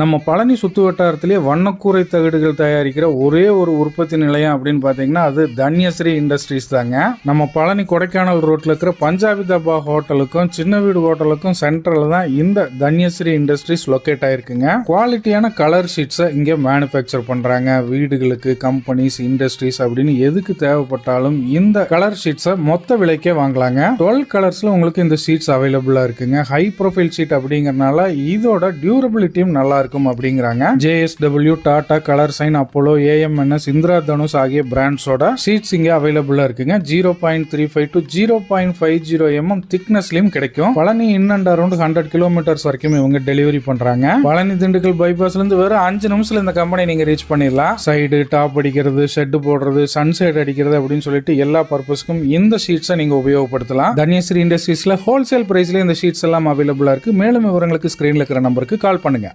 நம்ம பழனி சுத்து வட்டாரத்திலேயே வண்ணக்கூரை தகடுகள் தயாரிக்கிற ஒரே ஒரு உற்பத்தி நிலையம் அப்படின்னு பார்த்தீங்கன்னா அது தன்யஸ்ரீ இண்டஸ்ட்ரீஸ் தாங்க. நம்ம பழனி கொடைக்கானல் ரோட்டில் இருக்கிற பஞ்சாபி தபா ஹோட்டலுக்கும் சின்ன வீடு ஹோட்டலுக்கும் சென்டரில் தான் இந்த தன்யஸ்ரீ இண்டஸ்ட்ரீஸ் லொக்கேட் ஆயிருக்குங்க. குவாலிட்டியான கலர் ஷீட்ஸை இங்கே மேனுஃபேக்சர் பண்ணுறாங்க வீடுகளுக்கு கம்பெனிஸ் இண்டஸ்ட்ரீஸ் அப்படின்னு எதுக்கு தேவைப்பட்டாலும் இந்த கலர் ஷீட்ஸை மொத்த விலைக்கே வாங்கலாங்க. டுவெல் கலர்ஸில் உங்களுக்கு இந்த ஷீட்ஸ் அவைலபிளாக இருக்குங்க. ஹை ப்ரொஃபைல் ஷீட் அப்படிங்கிறனால இதோட டியூரபிலிட்டியும் நல்லா இருக்கும் அப்படிங்கிறாங்க. JSW Tata colour sign Apollo AMNS Indradhanush ஆகிய பிராண்ட்ஸோட சீட்ஸ் இங்கே அவைலபிளாக இருக்குங்க. Zero point three five to zero point five zero mm திக்னஸ்லையும் கிடைக்கும். Palani in and around hundred kilometres வரைக்கும் இவங்க டெலிவரி பண்றாங்க. பழனி திண்டுக்கல் பைபாஸ்ல இருந்து வெறும் அஞ்சு நிமிஷத்துல இந்த கம்பெனி நீங்க ரீச் பண்ணிடலாம். சைடு டாப் அடிக்கிறது ஷெட் போடுறது சன்சைட் அடிக்கிறது அப்படின்னு சொல்லிட்டு எல்லா பர்பஸ்க்கும் இந்த ஷீட்ஸை நீங்க உபயோகப்படுத்தலாம். தன்யஸ்ரீ இண்டஸ்ட்ரீஸ்ல ஹோல்சேல் பிரைஸ்ல இந்த ஷீட்ஸ் எல்லாம் அவைலபிளா இருக்கு. மேலும் விவரங்களுக்கு ஸ்கிரீன்ல இருக்கிற நம்பருக்கு கால் பண்ணுங்க.